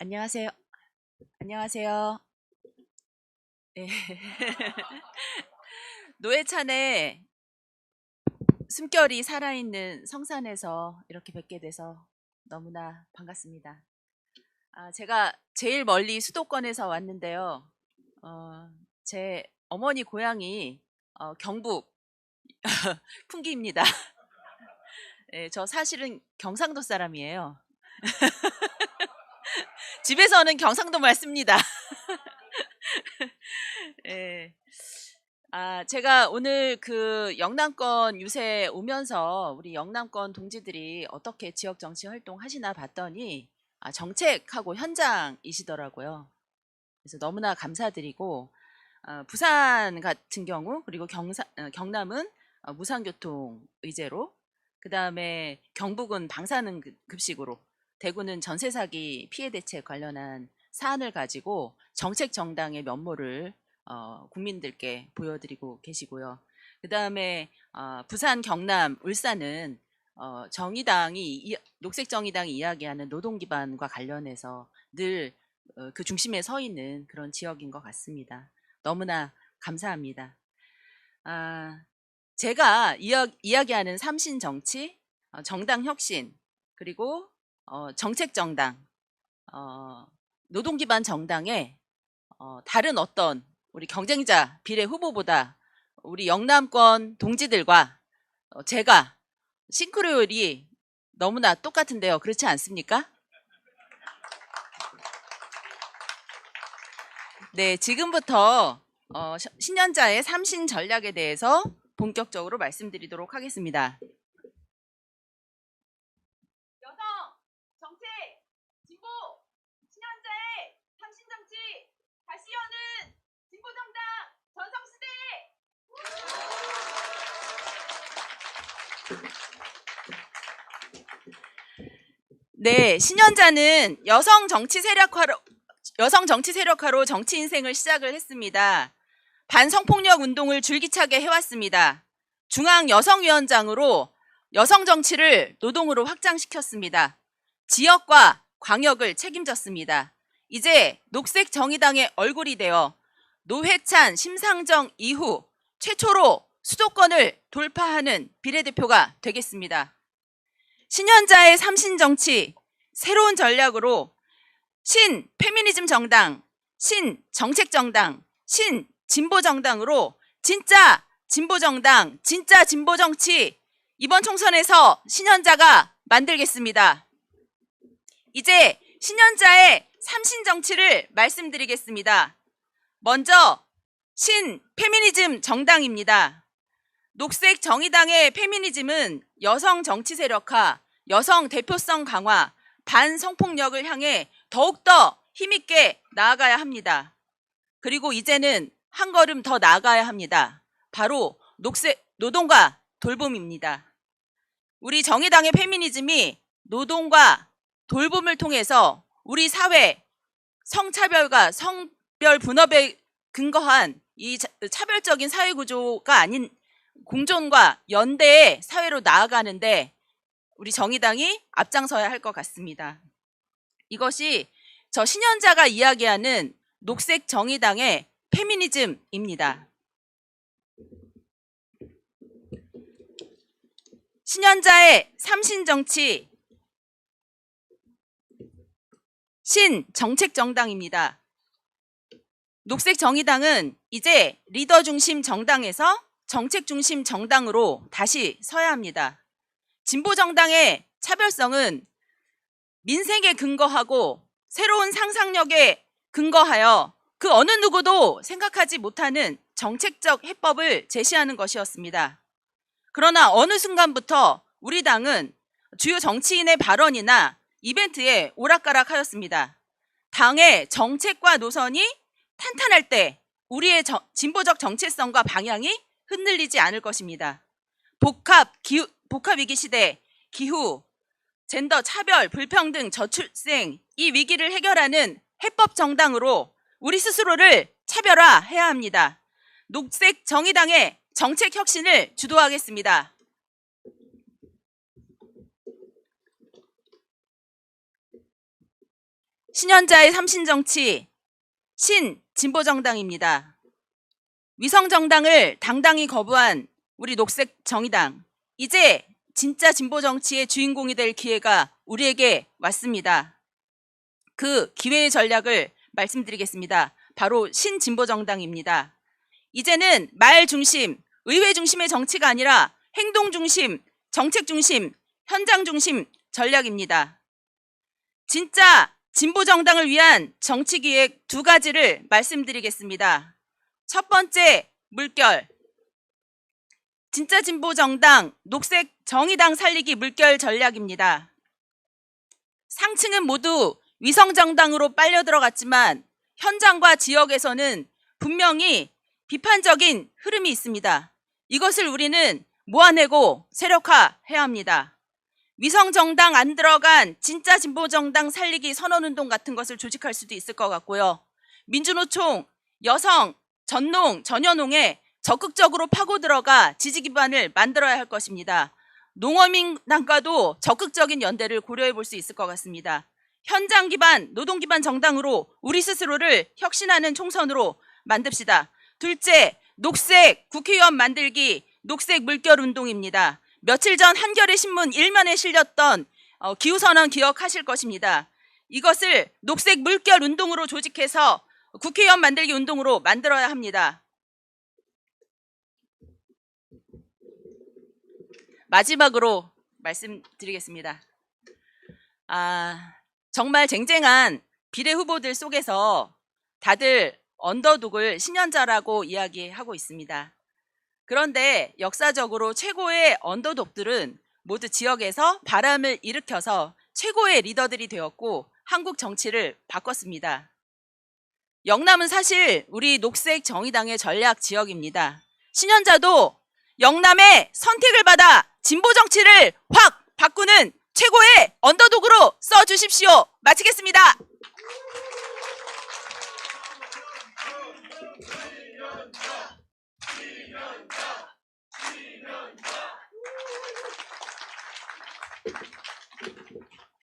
안녕하세요. 안녕하세요. 네. 노회찬의 숨결이 살아있는 성산에서 이렇게 뵙게 돼서 너무나 반갑습니다. 아, 제가 제일 멀리 수도권에서 왔는데요. 어, 제 어머니 고향이 어, 경북 풍기입니다. 네, 저 사실은 경상도 사람이에요. 집에서는 경상도 말 씁니다. 예. 아, 제가 오늘 그 영남권 유세 오면서 우리 영남권 동지들이 어떻게 지역 정치 활동 하시나 봤더니 아, 정책하고 현장이시더라고요. 그래서 너무나 감사드리고 어, 부산 같은 경우 그리고 경사, 어, 경남은 어, 무상교통 의제로 그 다음에 경북은 방사능 급- 급식으로 대구는 전세 사기 피해 대책 관련한 사안을 가지고 정책 정당의 면모를 어, 국민들께 보여드리고 계시고요. 그 다음에 어, 부산, 경남, 울산은 어, 정의당이 이- 녹색 정의당이 이야기하는 노동 기반과 관련해서 늘그 중심에 서 있는 그런 지역인 것 같습니다. 너무나 감사합니다. 아, 제가 이야, 이야기하는 삼신 정치, 어, 정당 혁신, 그리고 어, 정책 정당, 어, 노동 기반 정당의 어, 다른 어떤 우리 경쟁자 비례 후보보다 우리 영남권 동지들과 어, 제가 싱크로율이 너무나 똑같은데요. 그렇지 않습니까? 네, 지금부터 어, 시- 신년자의 삼신 전략에 대해서 본격적으로 말씀드리도록 하겠습니다. 여성, 정책, 진보, 신년자의 삼신 정치, 다시 여는 진보정당 전성시대! 네, 신년자는 여성 정치 세력화로 여성 정치 세력화로 정치 인생을 시작을 했습니다. 반성폭력 운동을 줄기차게 해왔습니다. 중앙 여성위원장으로 여성 정치를 노동으로 확장시켰습니다. 지역과 광역을 책임졌습니다. 이제 녹색 정의당의 얼굴이 되어 노회찬, 심상정 이후 최초로 수도권을 돌파하는 비례대표가 되겠습니다. 신현자의 삼신 정치, 새로운 전략으로 신 페미니즘 정당, 신 정책 정당, 신 진보 정당으로 진짜 진보 정당, 진짜 진보 정치 이번 총선에서 신현자가 만들겠습니다. 이제 신현자의 삼신 정치를 말씀드리겠습니다. 먼저 신 페미니즘 정당입니다. 녹색 정의당의 페미니즘은 여성 정치 세력화, 여성 대표성 강화, 반성폭력을 향해 더욱더 힘있게 나아가야 합니다. 그리고 이제는 한 걸음 더 나아가야 합니다. 바로 녹색 노동과 돌봄입니다. 우리 정의당의 페미니즘이 노동과 돌봄을 통해서 우리 사회 성차별과 성별 분업에 근거한 이 차- 차별적인 사회 구조가 아닌 공존과 연대의 사회로 나아가는데 우리 정의당이 앞장서야 할 것 같습니다. 이것이 저 신현자가 이야기하는 녹색 정의당의 페미니즘입니다. 신현자의 삼신정치 신 정책 정당입니다. 녹색 정의당은 이제 리더 중심 정당에서 정책 중심 정당으로 다시 서야 합니다. 진보 정당의 차별성은 민생에 근거하고 새로운 상상력에 근거하여 그 어느 누구도 생각하지 못하는 정책적 해법을 제시하는 것이었습니다. 그러나 어느 순간부터 우리 당은 주요 정치인의 발언이나 이벤트에 오락가락하였습니다. 당의 정책과 노선이 탄탄할 때 우리의 정- 진보적 정체성과 방향이 흔들리지 않을 것입니다. 복합 기후, 복합 위기 시대, 기후, 젠더 차별, 불평등, 저출생 이 위기를 해결하는 해법 정당으로 우리 스스로를 차별화해야 합니다. 녹색 정의당의 정책 혁신을 주도하겠습니다. 신현자의 삼신정치 신 진보정당입니다. 위성정당을 당당히 거부한 우리 녹색정의당 이제 진짜 진보 정치의 주인공이 될 기회가 우리에게 왔습니다. 그 기회의 전략을 말씀드리겠습니다. 바로 신진보 정당입니다. 이제는 말 중심, 의회 중심의 정치가 아니라 행동 중심, 정책 중심, 현장 중심 전략입니다. 진짜 진보 정당을 위한 정치 기획 두 가지를 말씀드리겠습니다. 첫 번째, 물결. 진짜 진보 정당, 녹색 정의당 살리기 물결 전략입니다. 상층은 모두 위성 정당으로 빨려 들어갔지만 현장과 지역에서는 분명히 비판적인 흐름이 있습니다. 이것을 우리는 모아내고 세력화해야 합니다. 위성 정당 안 들어간 진짜 진보 정당 살리기 선언 운동 같은 것을 조직할 수도 있을 것 같고요. 민주노총, 여성, 전농, 전현농에 적극적으로 파고 들어가 지지 기반을 만들어야 할 것입니다. 농어민당과도 적극적인 연대를 고려해 볼 수 있을 것 같습니다. 현장 기반, 노동 기반 정당으로 우리 스스로를 혁신하는 총선으로 만듭시다. 둘째, 녹색 국회의원 만들기 녹색 물결 운동입니다. 며칠 전 한겨레 신문 일면에 실렸던 어, 기후선언 기억하실 것입니다. 이것을 녹색 물결 운동으로 조직해서 국회의원 만들기 운동으로 만들어야 합니다. 마지막으로 말씀드리겠습니다. 아, 정말 쟁쟁한 비례 후보들 속에서 다들 언더독을 신현자라고 이야기하고 있습니다. 그런데 역사적으로 최고의 언더독들은 모두 지역에서 바람을 일으켜서 최고의 리더들이 되었고 한국 정치를 바꿨습니다. 영남은 사실 우리 녹색 정의당의 전략 지역입니다. 신현자도 영남의 선택을 받아 진보 정치를 확 바꾸는 최고의 언더독으로 써주십시오. 마치겠습니다.